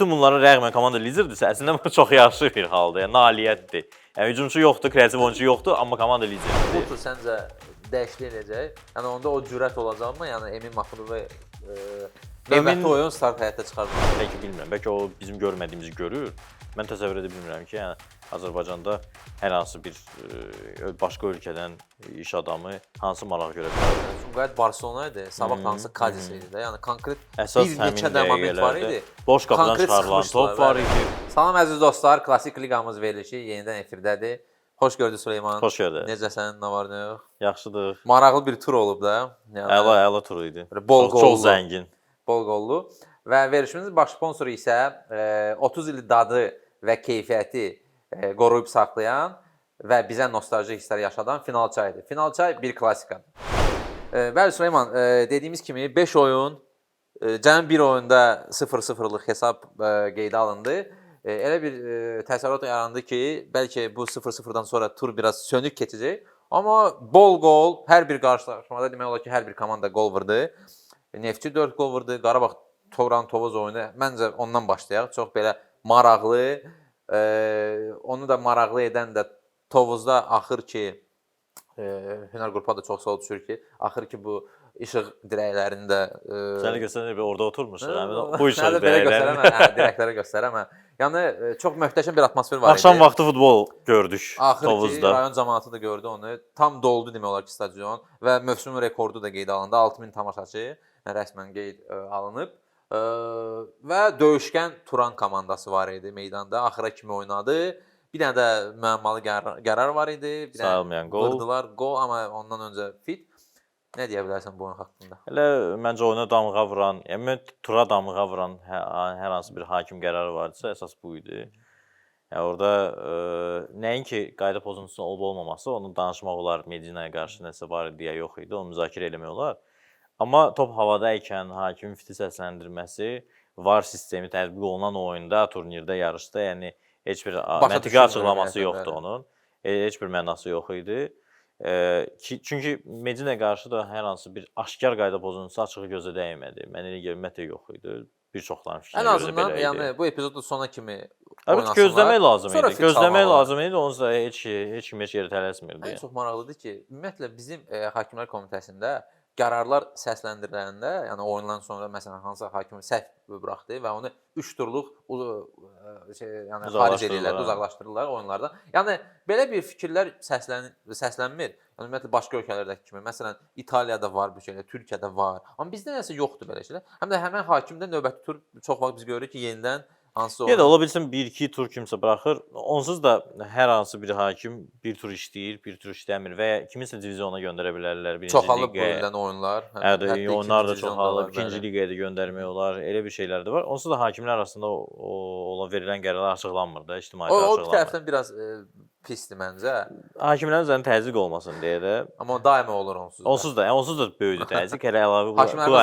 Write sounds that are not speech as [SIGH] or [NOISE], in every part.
Bütün bunlara rəğmən komanda liderdirsə, əslində bu çox yaxşı bir haldır. Yəni nailiyyətdir. Yəni hücumçu yoxdur, kreativ oyunçu yoxdur, amma komanda liderdir. Bu səncə dəyişiklik edəcək? Yəni onda o cürət olacaqmı? Yəni Emin Mahmudov e, Emin- oyun start həyata çıxaracaq. Bəlkə bilmirəm, bəlkə o bizim görmədiyimizi görür. Mən təsəvvür edə bilmirəm ki, yəni Azərbaycanda hər hansı bir e, başqa ölkədən iş adamı hansı maraq görə bilər. Sumqayıt Barselona idi, sabah Mhm, hansı Kadis idi də. Yəni konkret Əsas bir neçə də moment var idi. boş qapıdan çıxarılan top var idi. Salam əziz dostlar, klassik liqamız verilişi yenidən efirdədir. Xoş gördük Süleyman. Xoş gördük. Necəsən? Nə var, nə yox? Yaxşıdır. Maraqlı bir tur olub da. Yəni Əla, əla tur idi. Bol qollu. Çox zəngin. bol qollu və verilişimizin baş sponsoru isə e, 30 il dadı və keyfiyyəti e, qoruyub saxlayan və bizə nostalji hisslər yaşadan Final çaydır. Final çay bir klassikadır. E, bəli Süleyman, e, dediyimiz kimi 5 oyun, e, cəmi bir oyunda 0-0-lıq hesab e, qeydə alındı. E, elə bir e, təsəvvürat yarandı ki, bəlkə bu 0-0-dan sonra tur biraz sönük keçəcək. Amma bol qol hər bir qarşılaşmada demək olar ki, hər bir komanda qol vurdu. Neftçi 4 qol vurdu. Qarabağ Toran Tovuz oyunu məncə ondan başlayaq. Çox belə maraqlı, e, onu da maraqlı edən də Tovuzda axır ki e, Hünər qrupa da çox sağ düşür ki, axır ki bu işıq dirəklərində e, Səni göstərən bir orada oturmuşsan. Hə, Həmin bu işə Hələ belə göstərəmə, hə, dirəkləri göstərəmə. Yəni e, çox möhtəşəm bir atmosfer var Axşam idi. vaxtı futbol gördük Axır ki, Tovuzda. rayon cəmaəti də gördü onu. Tam doldu demək olar ki, stadion və mövsüm rekordu da qeydə alındı. 6000 tamaşaçı rəsmən qeyd ə, alınıb. Və döyüşkən Turan komandası var idi meydanda. Axıra kimi oynadı. Bir dənə də müəmmalı qərar, qərar var idi. Bir dənə Sayılmayan qol. Vurdular gol, amma ondan öncə fit. Nə deyə bilərsən bu oyun haqqında? Elə məncə oyuna damğa vuran, yəni tura damğa vuran hər, hər hansı bir hakim qərarı vardısa, əsas bu idi. Yəni orada ə, nəinki qayda pozuntusu olub olmaması, onu danışmaq olar, Medinaya qarşı nəsə var idi ya yox idi, onu müzakirə etmək olar. Amma top havada ikən hakimin fiti səsləndirməsi VAR sistemi tətbiq olunan oyunda, turnirdə, yarışda, yəni heç bir Başa məntiqi açıqlaması yoxdur onun. E, heç bir mənası yox idi. E, ki, çünki Medinə qarşı da hər hansı bir aşkar qayda pozuntusu açığı gözə dəymədi. Mənə elə ümumiyyətlə yox idi. Bir çoxların fikrinə Ən görə azından belə idi. yəni bu epizodu sona kimi Əlbəttə oynasınlar. gözləmək lazım Sonra idi. Gözləmək çalmalar. lazım idi. Onsuz da heç heç kim heç yerə tələsmirdi. Ən yəni. çox maraqlıdır ki, ümumiyyətlə bizim e, hakimlər komitəsində qərarlar səsləndiriləndə, yəni oyundan sonra məsələn hansısa hakim səhv buraxdı və onu 3 turluq e, şey, yəni xaric edirlər, hə. uzaqlaşdırırlar oyunlardan. Yəni belə bir fikirlər səslən səslənmir. Yəni ümumiyyətlə başqa ölkələrdəki kimi, məsələn İtaliyada var bu şeylər, Türkiyədə var. Amma bizdə nəsə yoxdur belə şeylər. Həm də həmin hakim də növbəti tur çox vaxt biz görürük ki, yenidən hansı Ya da ola bilsin 1-2 tur kimsə buraxır. Onsuz da hər hansı bir hakim bir tur işləyir, bir tur işləmir və ya kiminsə diviziona göndərə bilərlər. Birinci çoxalıb liqaya. verilən oyunlar. hə- Hə, də hətta onlar da ikinci çox divizionda var, alıb, ikinci bəli. liqaya da göndərmək olar. Elə bir şeylər də var. Onsuz da hakimlər arasında o, o olan verilən qərarlar açıqlanmır da, O, ictimaiyyətə o bir açıqlanmır. tərəfdən biraz e, pisdir məncə. Hakimlərin üzərinə təzyiq olmasın deyə də. Amma daima olur onsuz. da. Onsuz da, yəni onsuz da böyüdür təzyiq, elə əlavə bu,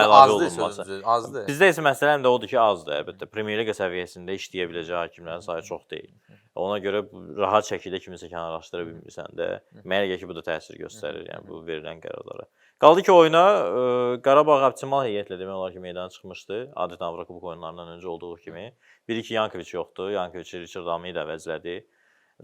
əlavə olunması. azdır. Bizdə isə məsələ həm də odur ki, azdır əlbəttə. Premyer Liqa səviyyəsində işləyə biləcək hakimlərin sayı çox deyil. Ona görə rahat şəkildə kimisə kənarlaşdıra bilmirsən də. Mənə gəlir ki, bu da təsir göstərir, yəni bu verilən qərarlara. Qaldı ki, oyuna ə, Qarabağ optimal heyətlə demək olar ki, meydana çıxmışdı. Adətən Avrokubok oyunlarından öncə olduğu kimi. 1-2 Yankoviç yoxdur. Yankoviç Richard Ramiyi də əvəzlədi.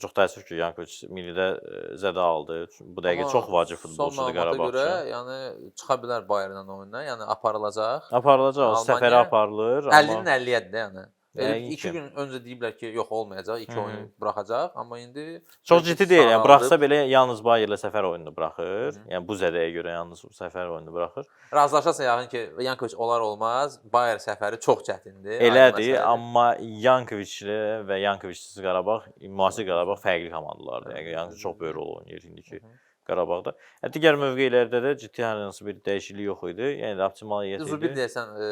Çox təəssüf ki, Yankoviç millidə ə, zədə aldı. Bu dəqiqə Amma çox vacib futbolçudur Qarabağ görə, üçün. yəni çıxa bilər Bayernlə oyuna, yəni aparılacaq. Aparılacaq, səfərə aparılır, amma 50-nin 50-yədir də yəni. Elə Yəqin 2 ki. gün öncə deyiblər ki, yox olmayacaq, 2 Hı -hı. oyunu buraxacaq, amma indi Çox ciddi deyil. Yəni buraxsa belə yalnız Bayerlə səfər oyununu buraxır. Hı -hı. Yəni bu zədəyə görə yalnız səfər oyununu buraxır. razılaşarsa yəqin ki, Yankoviç olar olmaz, Bayer səfəri çox çətindir. Elədir, amma Yankoviçlə və Yankoviçsiz Qarabağ, müasir Qarabağ fərqli komandalardır. Yəni Yankoviç çox böyük rol oynayır indiki Hı -hı. Qarabağda. Yəni digər mövqelərdə də ciddi hər hansı bir dəyişiklik yox idi. Yəni optimal heyət Zubir idi. deyəsən e,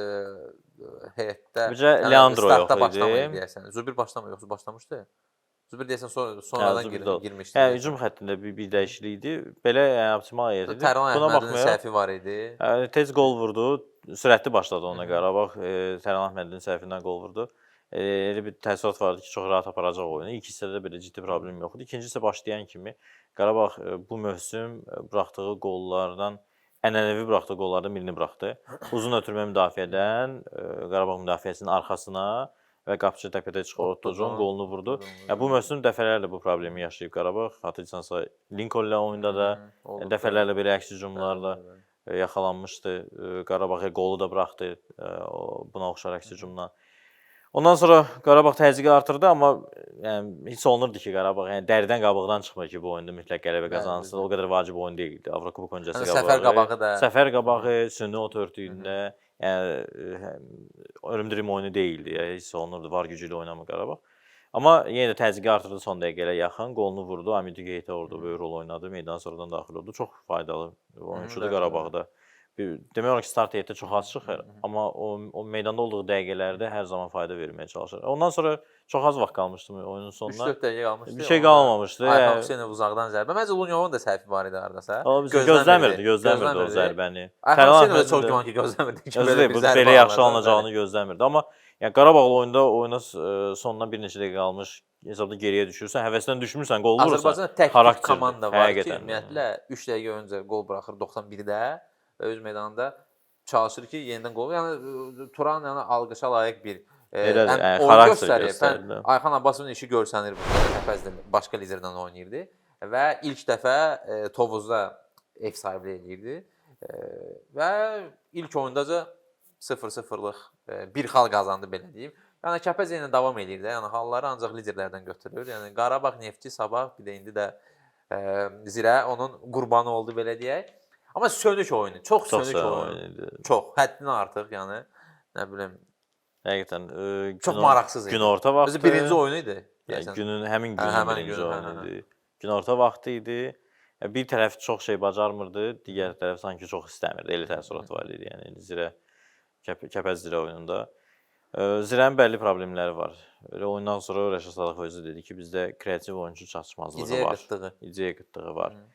heyətdə. Bircə Leandro startda yox başlamayıb idi. deyəsən. Zubir başlamır, yoxsa başlamışdı? Zubir deyəsən sonra sonradan Zubir gir, də- girmişdi. Yəni deyəsən. hücum xəttində bir, bir dəyişiklik idi. Belə yəni optimal heyət idi. Buna baxmayaraq səhvi var idi. Hə, tez qol vurdu. Sürətli başladı ona. Qarabağ. E, Tərlan Əhmədin səhvindən qol vurdu. E, elə bir təəssürat vardı ki, çox rahat aparacaq oyunu. İlk hissədə belə ciddi problem yox idi. İkinci hissə başlayan kimi Qarabağ e, bu mövsüm e, buraxdığı qollardan ənənəvi buraxdığı qollardan birini buraxdı. Uzun ötürmə müdafiədən e, Qarabağ müdafiəsinin arxasına və qapıçı təpədə çıxıb Ottojon qolunu vurdu. Ya bu mövsüm dəfələrlə bu problemi yaşayıb Qarabağ. Xatırlayırsansa Lincoln oyunda da dəfələrlə belə əks hücumlarla e, yaxalanmışdı. E, Qarabağa qolu da buraxdı buna oxşar əks hücumla. Ondan sonra Qarabağ təzyiqi artırdı, amma yəni hiss olunurdu ki, Qarabağ yəni dəridən qabıqdan çıxmır ki, bu oyunda mütləq qələbə qazansın. O qədər vacib oyun deyildi. Avrokubok öncəsi qabağı. səfər qabağı da- Səfər qabağı süni ot örtüyündə, yəni ölümdürüm oyunu deyildi. Yəni, hiss olunurdu var gücü ilə oynamır Qarabağ. Amma yenə də təzyiqi artırdı son dəqiqələrə yaxın. Qolunu vurdu. Amidi Geytə orada böyük rol oynadı. Meydana sonradan daxil oldu. Çox faydalı oyunçudur Qarabağda. Bir, demək olar ki, start heyətdə çox az çıxır, amma o, o meydanda olduğu dəqiqələrdə hər zaman fayda verməyə çalışır. Ondan sonra çox az vaxt qalmışdı oyunun sonuna. 3-4 dəqiqə qalmışdı. Bir şey qalmamışdı. Yəni- Hüseynov uzaqdan zərbə. Məncə Lunyovun da səhvi var idi hardasa. Gözləmirdi, gözləmirdi o zərbəni. Fərhan Hüseynov da çox güman ki, gözləmirdi bir bu belə yaxşı alınacağını gözləmirdi. Amma yəni Qarabağlı oyunda oyuna e, sondan bir neçə dəqiqə qalmış hesabda geriyə düşürsən, həvəsdən düşmürsən, qol vurursan. Azərbaycanda tək komanda var ki, ümumiyyətlə 3 dəqiqə öncə qol buraxır 91-də və öz meydanında çalışır ki, yenidən qol. Yəni Turan yəni alqışa layiq bir e, həm yəni, oyun xarakter göstərib. göstərdi. Həm Ayxan Abbasovun işi görsənir burada. Təpəzdə başqa liderdən oynayırdı və ilk dəfə e, Tovuzda ev sahibliyi eləyirdi. E, və ilk oyundaca 0-0-lıq e, bir xal qazandı belə deyim. Yəni Kəpəz yenə davam eləyir də. Yəni halları ancaq liderlərdən götürür. Yəni Qarabağ, Neftçi, Sabah, bir də indi də e, Zirə onun qurbanı oldu belə deyək. Amma sönük oyunu, çox, Çox sönük səhv oyun. oyun idi. Çox, həddindən artıq, yəni nə bilim, Həqiqətən e, çox günorta- maraqsız idi. Günorta vaxtı. Özü birinci oyunu idi. Yəni günün həmin Hə, günün həmin birinci gün, hə, oyunu hə, hə. idi. Günorta vaxtı idi. Bir tərəf çox şey bacarmırdı, digər tərəf sanki çox istəmirdi. Elə təəssürat var idi. Yəni Zirə Kəp Kəpəz Zirə oyununda. E, Zirənin bəlli problemləri var. Elə oyundan sonra Rəşad Sadıq özü dedi ki, bizdə kreativ oyunçu çatışmazlığı İdeya var. qıtlığı. İdeya qıtlığı var. Hı.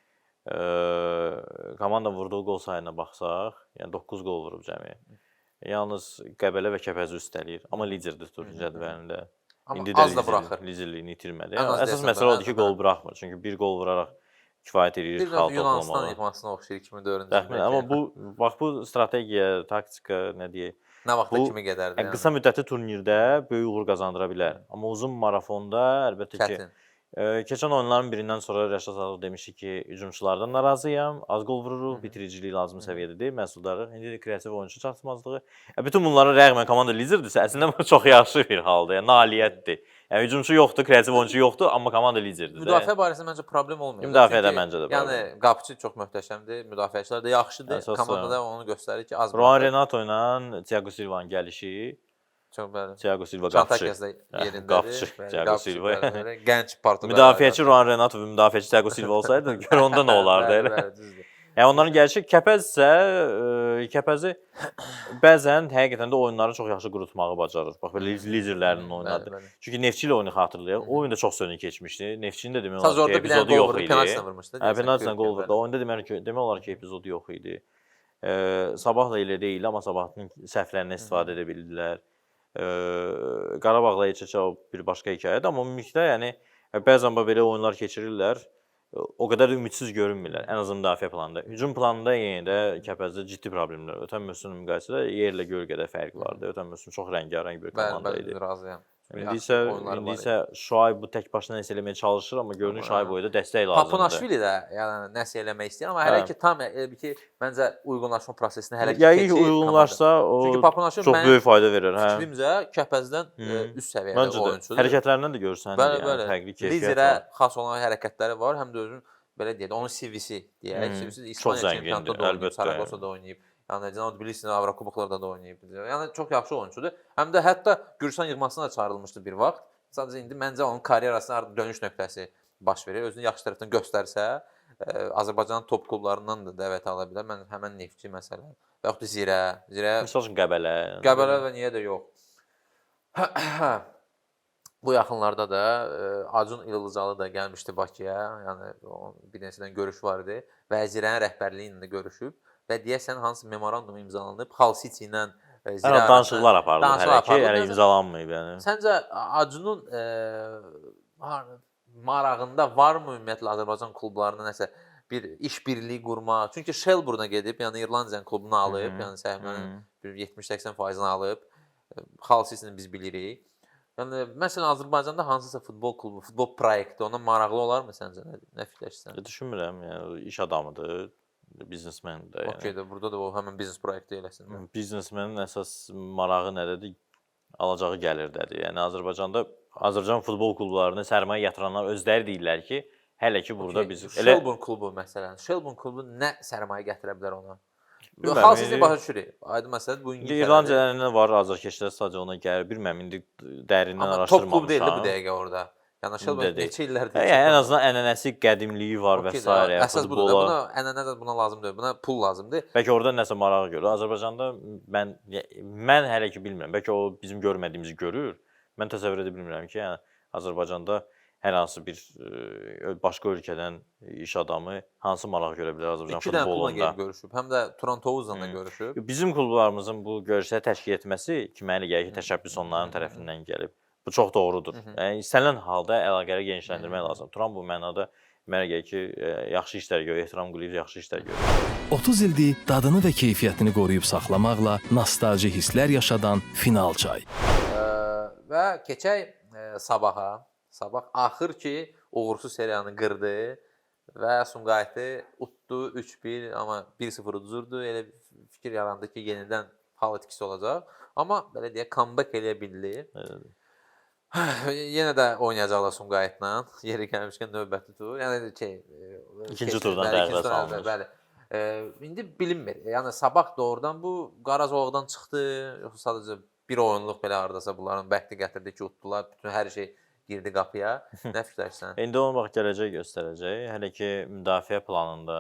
Eee komanda vurduğu qol sayına baxsaq, yəni 9 qol vurub cəmi. Yalnız Qəbələ və Kəpəzi üstələyir, amma liderdir turun cədvəlində. Amma İndi də az da buraxır. Liderliyini itirmədi. Ən Yəni, əsas məsələ odur ki, qol buraxmır. Çünki bir qol vuraraq kifayət də xal Yunanistan toplamağa. yıxmasına oxşayır 2004-cü Təxminən, amma bu bax bu strategiya, taktika, nə deyək, nə vaxta bu- kimi gedərdi? yəni, qısa müddətli turnirdə böyük uğur qazandıra bilər. Amma uzun marafonda əlbəttə ki, Ə, keçən oyunların birindən sonra Rəşad Sadıq demişdi ki, hücumçulardan narazıyam, az qol vururuq, bitiriciliyi lazım səviyyədə deyil, məhsuldarlıq. İndi də kreativ oyunçu çatışmazlığı. Ə, bütün bunlara rəğmən komanda liderdirsə, əslində çox yaxşı bir haldır. Yəni nailiyyətdir. Yəni hücumçu yoxdur, kreativ oyunçu yoxdur, amma komanda liderdir. Müdafiə barəsində məncə problem olmuyor. Müdafiədə məncə də Yəni qapıçı çox möhtəşəmdir, müdafiəçilər də yaxşıdır. Əsas Komandada onu göstərir ki, az buraxır. Renato ilə Thiago Silva'nın gəlişi, Çox bəli. Thiago Silva Hə, yerindədir. qapıçı, Bəli, Thiago Silva. Gənc Portuqal. Müdafiəçi Ruan Renato və müdafiəçi Thiago Silva olsaydı, gör onda nə olardı elə. bəli, düzdür. Yəni onların gəlişi Kəpəz isə Kəpəzi bəzən həqiqətən də oyunları çox yaxşı qurutmağı bacarır. Bax belə liderlərinin bəli. Çünki Neftçi ilə oyunu xatırlayaq. O oyunda çox sönük keçmişdi. Neftçinin də demək olar ki, epizodu yox idi. penaltı vurmuşdu. Penaltı bəli. vurdu. Oyunda demək ki, demək olar ki, epizodu yox idi. Ə, Sabah da elə deyil, amma Sabahın səhvlərindən istifadə edə bildilər. Ə, Qarabağla o bir başqa hekayədir, amma ümumilikdə yəni bəzən bax belə oyunlar keçirirlər. O qədər də ümidsiz görünmürlər. Ən azından müdafiə planında. Hücum planında yenə də Kəpəzdə ciddi problemlər. Ötən mövsümlə müqayisədə yerlə gölgədə fərq vardı. Ötən mövsüm çox rəngarəng bir Bəli, komanda bəli, idi. düzdür, razıyam. İndi isə indi isə Şuayb bu tək başına nəsə eləməyə çalışır, amma görünür Şuayb boyda dəstək lazımdır. Papunaşvili də yəni nəsə eləmək istəyir, amma hələ Hə. ki tam elə bir ki məncə uyğunlaşma prosesini hələ ki Yəqin ki, uyğunlaşsa o Çünki Papunaşvili çox böyük fayda verir, hə. Fikrimcə Kəpəzdən Hı. e, üst səviyyədə Məncə də. oyunçudur. Hərəkətlərindən də görsən, Bəli, yəni bəli. fərqli keyfiyyət Liderə xas olan hərəkətləri var, həm də özünün belə deyək, onun CV-si deyək. Hı, CV-si İspaniya çempionatında da oynayıb, əlbəttə. Saragossada oynayıb. Yəni Cenab Tbilisi Avrokuboklarda da oynayıb. Yəni çox yaxşı oyunçudur. Həm də hətta Gürsan yığmasına da çağırılmışdı bir vaxt. Sadəcə indi məncə onun karyerasına artıq dönüş nöqtəsi baş verir. Özünü yaxşı tərəfdən göstərsə, ə, Azərbaycanın top klublarından da dəvət ala bilər. Mən həmən Neftçi məsələn və yaxud da Zirə, Zirə Məsəl üçün Qəbələ. Qəbələ və niyə də yox. [CLEARS THROAT] Bu yaxınlarda da ə, Acun İlıcalı da gəlmişdi Bakıya. Yəni bir neçədən görüş var idi. Vəzirin rəhbərliyi ilə də görüşüb və deyəsən hansı memorandum imzalanıb Hull City ilə ə, Zirə Hələ arasında danışıqlar aparılır hələ ki, hələ imzalanmayıb yəni. Səncə Acunun har- marağında varmı ümumiyyətlə Azərbaycan klublarına nəsə bir iş birliyi qurmaq? Çünki Shelburne gedib, yəni İrlandiyanın klubunu alıb, Hı -hı. yəni səhvlərin Hı. bir 70-80 faizini alıb. Hull City-ni biz bilirik. Yəni məsələn Azərbaycanda hansısa futbol klubu, futbol proyekti ona maraqlı olarmı səncə? Nə, nə fikirləşirsən? E, Düşünmürəm, yəni iş adamıdır, biznesmendir. Yəni. Okey də burada da o həmin biznes proyekti eləsin. də. Biznesmenin əsas marağı nədədir? Alacağı gəlirdədir. Yəni Azərbaycanda Azərbaycan futbol klublarına sərmayə yatıranlar özləri deyirlər ki, hələ ki burada Okey, biz Shelbourne klubu məsələn, Shelbourne klubu nə sərmayə gətirə bilər ona? Xalsız indi- başa düşürük. Aydın məsələdir bu İngiltərədə. İrlandiyadan var Azərkeşlər stadiona gəlir. Bilmirəm indi dərindən Amma top klub deyil də bu araşdırmamışam. dəqiqə orada. Deyil. neçə illərdir. Hə, yəni ən azından ənənəsi, qədimliyi var və Okey s. Əsas budur futbola. Buna ənənə də buna lazım deyil. Buna pul lazımdır. Bəlkə orada nəsə marağı görür. Azərbaycanda mən mən hələ ki bilmirəm. Bəlkə o bizim görmədiyimizi görür. Mən təsəvvür edə bilmirəm ki, yəni Azərbaycanda hər hansı bir e, başqa ölkədən iş adamı hansı maraq görə bilər Azərbaycan İki dənə kluba futbolunda. gəlib görüşüb. Həm də Toronto-Uzla da Hı. görüşüb. Bizim klublarımızın bu görüşləri təşkil etməsi ki, mənə elə gəlir ki, təşəbbüs onların tərəfindən gəlib. Bu çox doğrudur. Hı hı. Yəni istənilən halda əlaqələri genişləndirmək lazım. Turan bu mənada mənə gəlir ki, e, yaxşı işlər görür, ehtiram quluyub yaxşı işlər görür. 30 ildir dadını və keyfiyyətini qoruyub saxlamaqla nostalji hisslər yaşadan Final çay. Ə, və keçək ə, sabaha. Sabah axır ki uğursuz seriyanı qırdı və Sumqayıtı utdu 3-1, amma 1-0 uduzurdu. Elə fikir yarandı ki, yenidən hal etkisi olacaq. Amma belə deyə comeback eləyə bildi. Elədir. [SIGHS] Yenə də oynayacaqlar Sumqayıtla. [LAUGHS] Yeri gəlmişkən növbəti tur. Yəni şey, e, İkinci turdan turdan, salınır. Bəli. E, indi bilinmir. Yəni sabah doğrudan bu Qarazovdan çıxdı, yoxsa sadəcə bir oyunluq belə hardasa bunların bəxti gətirdi ki, utdular, bütün hər şey girdi qapıya. [LAUGHS] Nə fikirləşirsən? İndi onu bax gələcək göstərəcək. Hələ ki müdafiə planında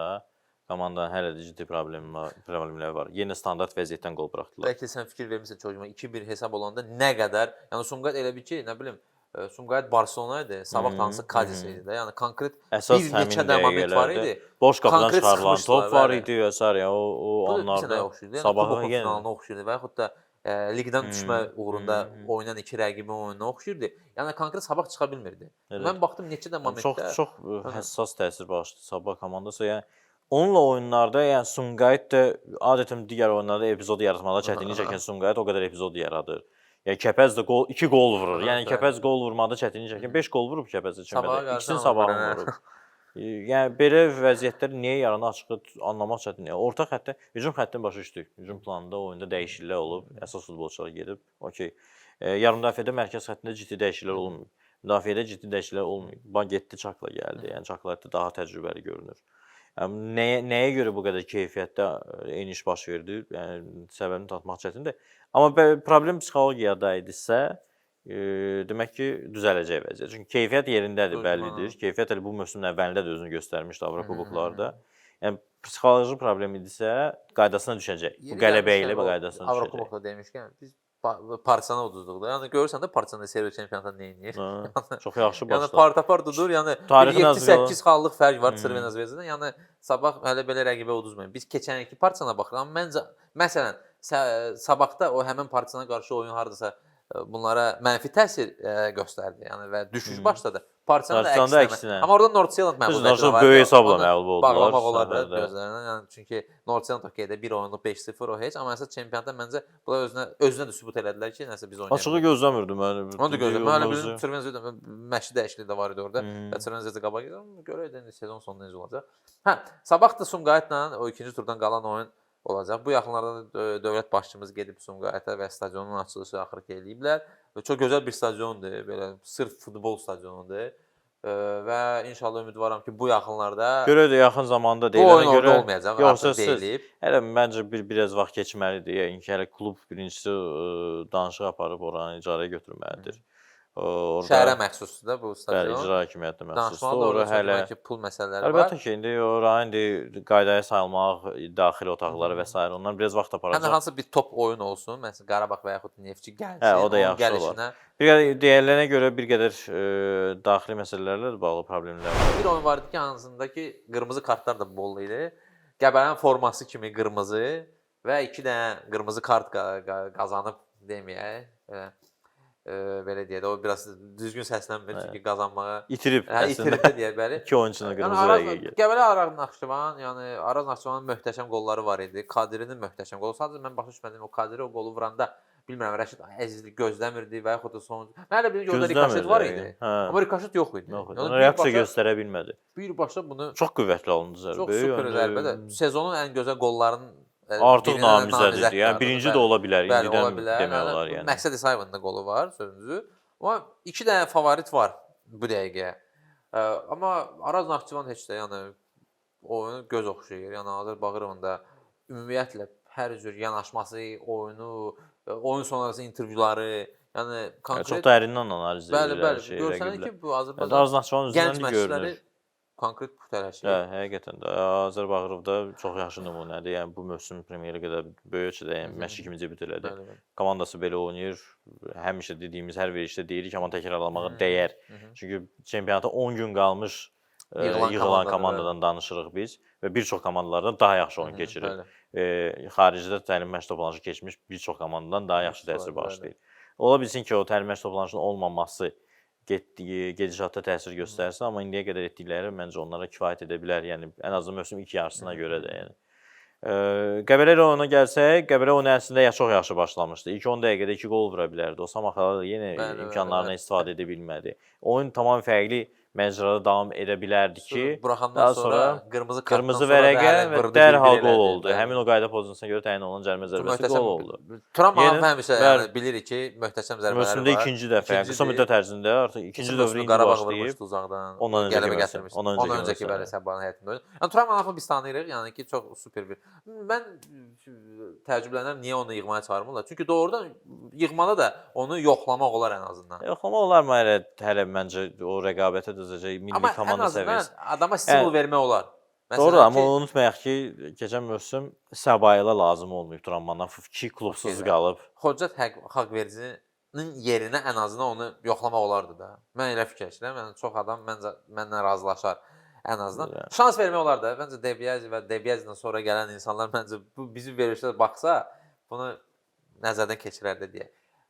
komandanın hələ də ciddi problemi var, problemləri var. Yenə standart vəziyyətdən qol buraxdılar. Bəlkə sən fikir vermisən çocuğuma 2-1 hesab olanda nə qədər, yəni Sumqayıt elə bir ki, nə bilim, e, Sumqayıt Barselona idi, sabah Mhm, hansı Kadis mhm. idi də. Yəni konkret Əsas bir neçə də moment var idi. boş qapıdan çıxarılan top var idi s. ya o o da anlarda oxşayırdı. Yəni finalına oxşayırdı və yaxud da e, liqdən düşmə Hmm, uğrunda hmm, oynayan iki rəqibin oyununa oxşayırdı. Yəni konkret sabah çıxa bilmirdi. Evet. Mən baxdım neçə də momentdə çox çox ə, Hə. həssas təsir bağışladı Sabah komandası. Yəni onunla oyunlarda, yəni Sumqayıt da adətən digər oyunlarda epizod yaratmaqda çətinlik çəkən Sumqayıt o qədər epizod yaradır. Yəni Kəpəz də gol 2 gol vurur. Yəni. Kəpəz gol vurmaqda çətinlik çəkən 5 gol vurub Kəpəz qarşı İkisini sabahın belə- vurub. E, Yəni belə vəziyyətlər niyə yaranır açığı anlamaq çətindir. Yəni, orta xəttə hücum xəttini başa düşdük. Hücum planında oyunda dəyişikliklər olub, əsas futbolçular gedib. Okay. E, yarım müdafiədə mərkəz xəttində ciddi dəyişikliklər olmayıb. Müdafiədə ciddi dəyişikliklər olmayıb. Bax getdi Çakla gəldi. Yəni Çakla daha təcrübəli görünür. Nəyə nəyə görə bu qədər keyfiyyətdə eniş baş verdi? Yəni səbəbini tapmaq çətindir. Amma problem psixologiyada idisə, e, demək ki, düzələcək vəziyyət. Çünki keyfiyyət yerindədir, bəllidir. Keyfiyyət elə bu mövsümün əvvəlində də özünü göstərmişdi Avrokuboklarda. Yəni psixoloji problem idisə, qaydasına düşəcək. Bu qələbə ilə bu qaydasına düşəcək. Avrokubokda demişkən biz Pa- Partizana uduzduq da. Yəni görürsən də Partizan Seriya çempionatında nə edir? Ha, [LAUGHS] Çox yaxşı Yəni başladı. partapar dudur. Yəni Tarixin 7-8 xallıq fərq var Hmm. Çervena Zvezdadan. Yəni sabah hələ belə rəqibə uduzmayın. Biz keçən ilki Partizana baxırıq. Amma məncə məsələn sə- sabahda o həmin Partizana qarşı oyun hardasa e, bunlara mənfi təsir e, göstərdi. Yəni və düşüş Hmm. başladı. Partizan da əksinə. əksinə. Amma orada Nordsjælland Düzdür, məğlubiyyəti Nordsjælland var. böyük hesabla məğlub oldular Bağlamaq olar da səfərdə. gözlərinə. Yəni çünki Nordsjælland okeydə bir oyunluq 5-0 o heç, amma əsas çempionatda məncə bunlar özünə özünə də sübut elədilər ki, nəsə biz oynayaq. Açığı gözləmirdim mən. Onu da gözlədim. Mən Çervena Zvezda məşqi dəyişikliyi də var idi orada. Və Çervena Zvezda qabağa gedir. Görək də indi sezon sonunda necə olacaq. Hə, sabah da Sumqayıtla o ikinci turdan qalan oyun olacaq. Bu yaxınlarda da dö- dövlət başçımız gedib Sumqayıta və stadionun açılışı axırı eləyiblər. Və çox gözəl bir stadiondur, belə sırf futbol stadionudur. Və inşallah ümidvaram ki, bu yaxınlarda Görə də yaxın zamanda deyilənə görə olmayacaq, yoxsa deyilib. Hələ məncə bir biraz vaxt keçməlidir. Yəni ki, hələ klub birincisi danışıq aparıb oranı icarəyə götürməlidir. Ə, Orada Şəhərə məxsusdur da bu bəli, stadion. icra hakimiyyətinə məxsusdur. Orada hələ hələ ki, pul məsələləri Əlbəttə var. ki, indi oranı indi qaydaya salmaq, daxili otaqları və s. ondan biraz vaxt də aparacaq. hansı bir top oyun olsun, məsələn Qarabağ və yaxud Neftçi gəlsin. Hə, o da yaxşı olar. gəlişinə Bir qədər deyilənə görə bir qədər ə, daxili məsələlərlə də bağlı problemlər var. Bir oyun var idi ki, hansında ki, qırmızı kartlar da bol idi. Qəbələnin forması kimi qırmızı və 2 dənə qırmızı kart qa- qa- qazanıb deməyək. E, belə deyək də o biraz düzgün səslənmir Hə. çünki qazanmağa İtirib hə, əslində. itirdi deyə bəli. [LAUGHS] İki oyunçunun Yəni qırmızı rəqə gəlir. Qəbələ Araz Naxçıvan, yəni Araz Naxçıvanın möhtəşəm qolları var idi. Kadirinin möhtəşəm qolu. Sadəcə mən başa düşmədim o Kadiri o qolu vuranda bilmirəm Rəşid Əzizli gözləmirdi və yaxud da son. Mən elə bilirəm orada rikoşet var idi. Hə. Amma rikoşet yox idi. Yox. Yəni Ona reaksiya göstərə bilmədi. Birbaşa bunu Çox qüvvətli alındı zərbə. çox super yəni, zərbə də sezonun ən gözəl qollarının Artıq namizəddir Yəni birinci bəli. də ola bilər. Bəli, ola İndidən bilər. demək olar yəni. Məqsəd İsayevin də qolu var, sözünüzü. Amma iki dənə favorit var bu dəqiqəyə. Amma Araz Naxçıvan heç də yəni oyunu göz oxşayır. Yəni Azər Bağırovun da ümumiyyətlə hər cür yanaşması, oyunu, ə, oyun sonrası intervyuları, yəni Yəni, konkret çox dərindən analiz Bəli, edirlər bəli. şey. Görsənir ki, bu Yəni, Azərbaycan Araz Naxçıvan üzündən görünür. Konkret puteləşir. Hə, həqiqətən də Azər Bağırov da çox yaxşı nümunədir. Yəni bu mövsüm Premyer Liqada böyük ölçüdə yəni Hı hı. məşq kimi debüt elədi. Bəli. Komandası belə oynayır. Həmişə dediyimiz hər verilişdə deyirik, amma təkrarlamağa dəyər. Çünki çempionata 10 gün qalmış e, Yığılan yığılan komandadan danışırıq biz və bir çox komandalardan daha yaxşı oyun keçirir. E, xaricdə təlim məşq toplanışı keçmiş bir çox komandadan daha yaxşı təsir bağışlayır. Ola bilsin ki, o təlim məşq toplanışının olmaması getdiyi gedişatda təsir göstərsin, amma indiyə qədər etdikləri məncə onlara kifayət edə bilər. Yəni ən azından mövsüm ilk yarısına görə də yəni. Ə, Qəbələ ilə oyuna gəlsək, Qəbələ oyunu əslində ya çox yaxşı başlamışdı. İlk 10 dəqiqədə 2 gol vura bilərdi. O Samaxala yenə Bəli, imkanlarından bəli. istifadə edə bilmədi. Oyun tamam fərqli məcrada davam edə bilərdi ki, buraxandan sonra, sonra qırmızı qırmızı vərəqə və dərhal gol oldu. Bəli. Həmin o qayda pozisiyasına görə təyin olunan cərimə zərbəsi gol oldu. Malan həmişə yəni bilirik ki, möhtəşəm Mövsümdə var. ikinci dəfə, qısa müddət ərzində artıq ikinci dövrü indi Qarabağ vurmuşdu uzaqdan. Ondan mövsüm, gətirmişdi. ondan öncəki bəli Səbanın həyatında oynadı. Yəni Turan Malanı biz tanıyırıq, yəni ki, çox super bir. Mən təəccüblənirəm niyə onu yığmaya çağırmırlar? Çünki doğrudan yığmada da onu yoxlamaq olar ən azından. Yoxlama olar mı hələ hələ məncə o rəqabətə dözəcək milli Amma ən komanda azından səviyyəsi. adama stimul Hə. vermək olar. Doğru, amma unutmayaq ki, keçən mövsüm Səbayla lazım olmayıb Turanmandan 2 klubsuz Okey, qalıb. Hoccat haqq haqq vericinin yerinə ən azından onu yoxlamaq olardı da. Mən elə fikirləşirəm. Yəni çox adam məncə mənlə razılaşar ən azından. Bəli. Şans vermək olar da. Məncə Debiyazi və Debiyazidən sonra gələn insanlar məncə bu bizim verilişlərə baxsa, bunu nəzərdən keçirərdi deyə.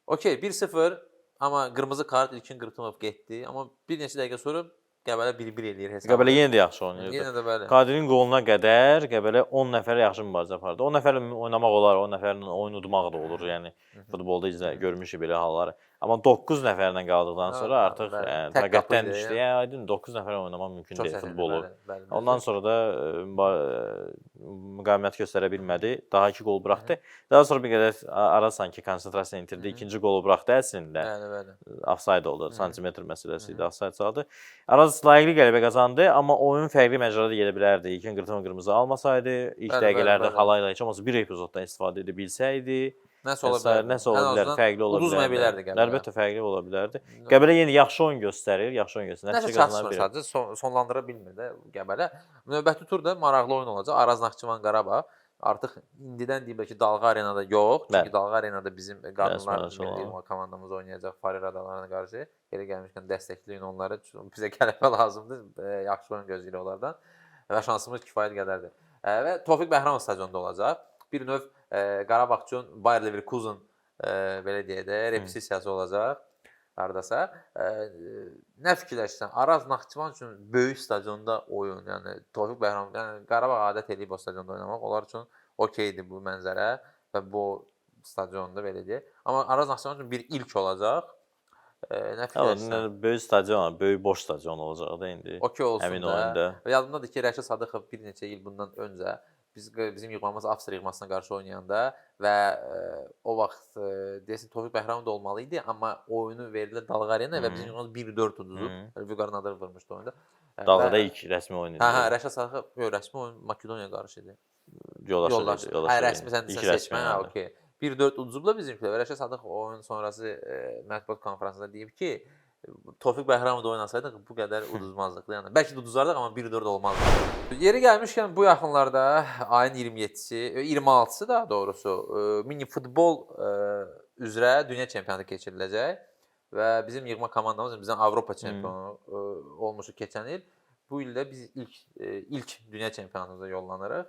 Okay, 1-0 amma qırmızı kart İlkin Qırtımov getdi, amma bir neçə dəqiqə sonra Qəbələ 1-1 eləyir hesabı. Qəbələ yenə də yaxşı oynayırdı. yenə də bəli. Qadirin qoluna qədər Qəbələ 10 nəfərə yaxşı mübarizə apardı. 10 nəfərlə oynamaq olar, 10 nəfərlə oyun udmaq da olur. Yəni futbolda izlə görmüşük belə halları. Amma 9 nəfərlə qaldıqdan sonra artıq yəni, taqətdən düşdü. Yəni aydın 9 nəfərlə oynamaq mümkün Çox deyil futbolu. bəli, bəli, bəli. Ondan sonra da müba- ə, müqavimət göstərə bilmədi. Daha 2 gol buraxdı. Daha sonra bir qədər a- ara sanki konsentrasiya itirdi. İkinci golu buraxdı əslində. Bəli, bəli. Offside oldu. Santimetr məsələsi idi. Offside çaldı. Araz layiqli qələbə qazandı, amma oyun fərqli məcrada gedə bilərdi. İlkin qırtımı qırmızı almasaydı, ilk dəqiqələrdə bəli. Xalayla heç olmasa bir epizoddan istifadə edə bilsəydi, Nəsə ola və sair, bilər. nəsə ola bilər, fərqli ola uduzmaya bilərdi. bilərdi Qəbələ. Əlbəttə fərqli ola bilərdi. Qəbələ yenə yaxşı oyun göstərir, yaxşı oyun göstərir. Nəticə qazana bilər. sadəcə son, sonlandıra bilmir də Qəbələ. Növbəti turda maraqlı oyun olacaq. Araz Naxçıvan Qarabağ. Artıq indidən deyiblər ki, Dalğa Arenada yox. Çünki. Dalğa Arenada bizim qadınlar milli komandamız oynayacaq Farir adalarına qarşı. Yerə gəlmişkən dəstəkləyin onları. Bizə qələbə lazımdır. E, yaxşı oyun gözləyirik onlardan. Və şansımız kifayət qədərdir. E, və Tofiq Bəhramov stadionda olacaq. Bir növ e, Qarabağ üçün Bayer Leverkusen e, belə deyə də repetisiya olacaq hardasa. E, nə fikirləşirsən? Araz Naxçıvan üçün böyük stadionda oyun, yəni Tofiq Bəhram, yəni Qarabağ adət eləyib o stadionda oynamaq. Onlar üçün okeydir bu mənzərə və bu stadionda belə deyək. Amma Araz Naxçıvan üçün bir ilk olacaq. E, nə fikirləşirsən? böyük stadion, böyük boş stadion olacaq da indi. Okey olsun Həmin da. oyunda. Və Yadımdadır ki, Rəşid Sadıxov bir neçə il bundan öncə biz bizim yığmamız Avstriya yığmasına qarşı oynayanda və e, o vaxt e, deyəsən Tofiq Bəhramov da olmalı idi, amma oyunu verildi Dalğa Arena və bizim yığmamız 1-4 uduzub. Vüqar Nadir vurmuşdu oyunda. E, Dalğada ilk rəsmi oyun idi. Hə, hə, Rəşad Sadıxov yox, rəsmi oyun Makedoniyaya qarşı idi. Yoldaş Yoldaş. idi, Hə, rəsmi sən seçmə, hə, okey. 1-4 uduzublar bizimkilər. Rəşad Sadıxov oyun sonrası e, mətbuat konfransında deyib ki, Tofiq Bəhramov da oynasaydıq bu qədər uduzmazdıq. Yəni bəlkə də uduzardıq amma 1-4 olmazdı. Yeri gəlmişkən bu yaxınlarda ayın 27-si, e, 26-sı daha doğrusu e, mini futbol e, üzrə dünya çempionatı keçiriləcək və bizim yığma komandamız bizdən Avropa çempionu e, olmuşuq keçən il. Bu il də biz ilk ilk dünya çempionatımıza yollanırıq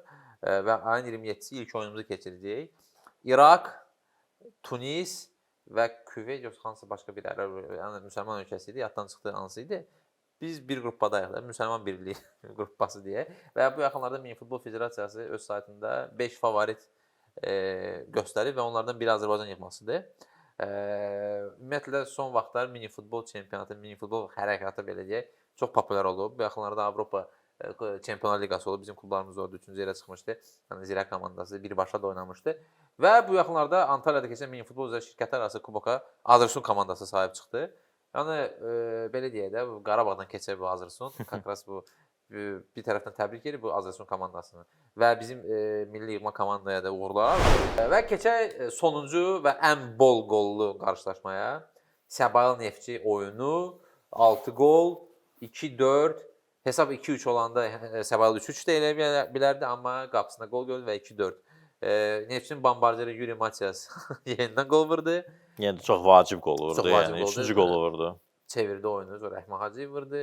və ayın 27-si ilk oyunumuzu keçirəcəyik. İraq, Tunis və Küveyt yox hansısa başqa bir ərəb yəni müsəlman ölkəsi idi, yaddan çıxdı hansı idi. Biz bir qruppadayıq da, müsəlman birliyi [LAUGHS] qrupbası deyə və bu yaxınlarda Mini Futbol Federasiyası öz saytında 5 favorit e, göstərib və onlardan biri Azərbaycan yığmasıdır. E, ümumiyyətlə son vaxtlar mini futbol çempionatı, mini futbol hərəkatı belə deyək, çox populyar olub. Bu yaxınlarda Avropa Çempionlar Liqası olub. Bizim klublarımız orada 3-cü yerə çıxmışdı. Yəni Zirə komandası birbaşa da oynamışdı. Və bu yaxınlarda Antalyada keçən mini futbol üzrə şirkətlər arası kuboka Azərsun komandası sahib çıxdı. Yəni e, belə deyək də Qarabağdan keçir bu Azərsun. [LAUGHS] Kakras bu bir tərəfdən təbrik edir bu Azərsun komandasını və bizim e, milli yığma komandaya da uğurlar. E, Və keçək e, sonuncu və ən bol qollu qarşılaşmaya. Səbail Neftçi oyunu 6 qol, 2-4, hesab 2-3 olanda e, Səbail 3-3 də elə bilə- bilərdi, amma qapısına qol gördü və 2-4. E, Neftçinin bombardiri Yuri Matias [LAUGHS] yenidən qol vurdu. Yəni çox vacib qol vurdu. Çox vacib yəni qoldur. üçüncü qolu vurdu. Çevirdi oyunu, Rəhmə Hacıyev vurdu.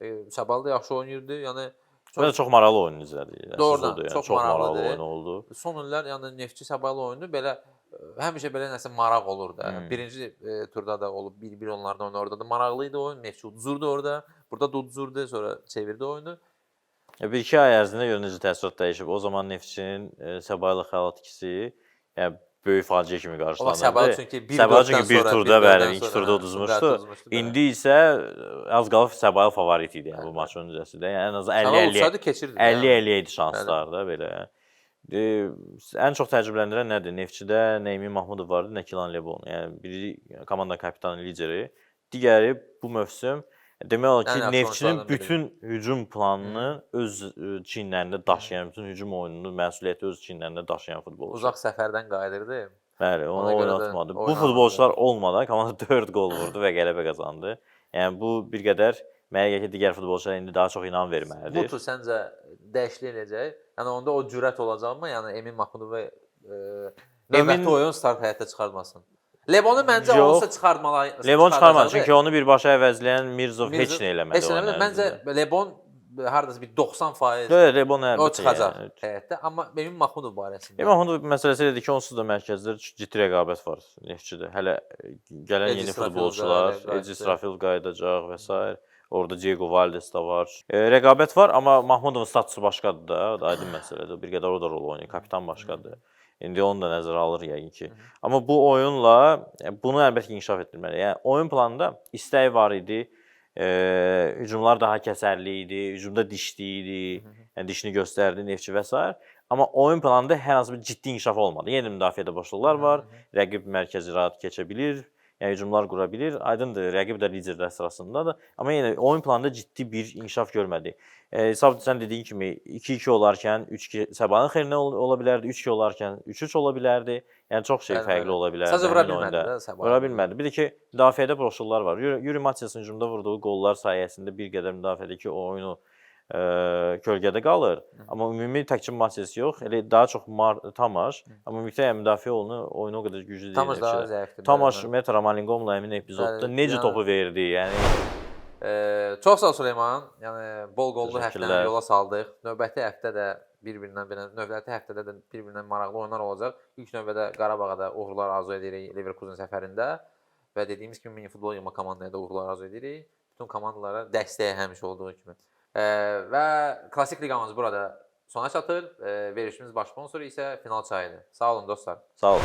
E, Səbail də yaxşı oynayırdı. Yəni də çox maraqlı oyun izlədik. Yəni, Doğrudan, yəni, çox çox maraqlı oyun oldu. son illər yəni Neftçi Səbail oyunu belə ə, həmişə belə nəsə maraq olur da. Hmm. Birinci e, turda da olub 1-1 onlardan oyun orada da maraqlı idi oyun. Neftçi uduzurdu orada. Burada da uduzurdu, sonra çevirdi oyunu. Bir iki ay ərzində görə necə təəssürat dəyişib. O zaman Neftçinin e, Səbail xəlat ikisi yəni böyük faciə kimi qarşılanırdı. Səbail çünki 1 Səbail çünki bir turda bəli, iki turda uduzmuşdu. İndi isə az qalıb Səbail favorit idi yəni bu maç öncəsində. Yəni ən az Səbail 50 utsaydı keçirdi. 50 50 idi şanslar da belə. E, ən çox təəccübləndirən nədir? Neftçidə Neymin Mahmudov vardı, Nəkilan Lebon. Yəni biri komandanın kapitanı, lideri, digəri bu mövsüm demək olar ki, Neftçinin bütün hücum planını öz e, çiyinlərində daşıyan, bütün hücum oyununu, məsuliyyəti öz çiyinlərində daşıyan futbolçu. Uzaq səfərdən qayıdırdı. Bəli, onu oynatmadı. Bu futbolçular olmadan komanda [LAUGHS] 4 qol vurdu və qələbə qazandı. Yəni bu bir qədər mənə gəlir ki, digər futbolçulara indi daha çox inam verməlidir. Bu tur səncə dəyişiklik eləyəcək? Yəni onda o cürət olacaqmı? Yəni Emin Mahmudov e, növbəti Emin- oyun start həyata çıxartmasın. Lebonu məncə Yox. olsa çıxarmalı. Levon çıxarmadı çünki onu birbaşa əvəzləyən Mirzov heç Mirzə- nə eləmədi. Heç eləmədi. Məncə. Lebon hardasa bir 90% Yox, Levon o əlbəttə. çıxacaq yəni. həyətdə, amma Emin Mahmudov barəsində. Emin Mahmudov məsələsi elədir ki, onsuz da mərkəzdə ciddi rəqabət var Neftçidə. Hələ gələn Edi yeni Srafil futbolçular, qayıdacaq. Edi Srafil qayıdacaq və s. Orada Diego Valdes də var. E, rəqabət var, amma Mahmudovun statusu başqadır da, da aydın məsələdir. Bir qədər o da rol oynayır, kapitan başqadır. İndi onu da nəzərə alır yəqin ki. Amma bu oyunla e, bunu əlbəttə ki, inkişaf etdirməli. Yəni oyun planında istək var idi. E, hücumlar daha kəsərli idi, hücumda dişli idi, yəni dişini göstərdi Neftçi və s. Amma oyun planında hər hansı bir ciddi inkişaf olmadı. Yenə də müdafiədə boşluqlar var. Rəqib mərkəzi rahat keçə bilir. Yəni hücumlar qura bilir. Aydındır, rəqib də liderlər sırasındadır. Amma yenə oyun planında ciddi bir inkişaf görmədik. E, hesab sən dediyin kimi 2-2 olarkən 3-2 Səbanın xeyrinə ol- ola bilərdi, 3-2 olarkən 3-3 ola bilərdi. Yəni çox şey Bəli, fərqli bəli. ola bilərdi. Sadəcə vura bilmədi də Səbail. Vura bilmədi. Bir də ki, müdafiədə boşluqlar var. Yuri, Yuri Matiasın hücumda vurduğu qollar sayəsində bir qədər müdafiədəki o oyunu ə, kölgədə qalır. Amma ümumi təkcə Matias yox, elə daha çox Mar Tamaş, amma ümumiyyətlə yəni müdafiə oyunu oyunu o qədər güclü deyil. Tamaş daha zəifdir. Tamaş. Meta Ramalingomla həmin epizodda Bəli, necə yəni- topu verdi? Yəni Eee, çox sağ ol Süleyman. Yəni bol qollu həftəni yola saldıq. Növbəti həftə də bir-birindən belə növbəti həftədə də bir-birindən maraqlı oyunlar olacaq. İlk növbədə Qarabağa da uğurlar arzu edirik Leverkusen səfərində və dediyimiz kimi mini futbol yığma komandaya da uğurlar arzu edirik. Bütün komandalara dəstəyə həmişə olduğu kimi. Və klassik liqamız burada sona çatır. Verilişimiz baş sponsoru isə Final Çayıdır. Sağ olun dostlar. sağ ol.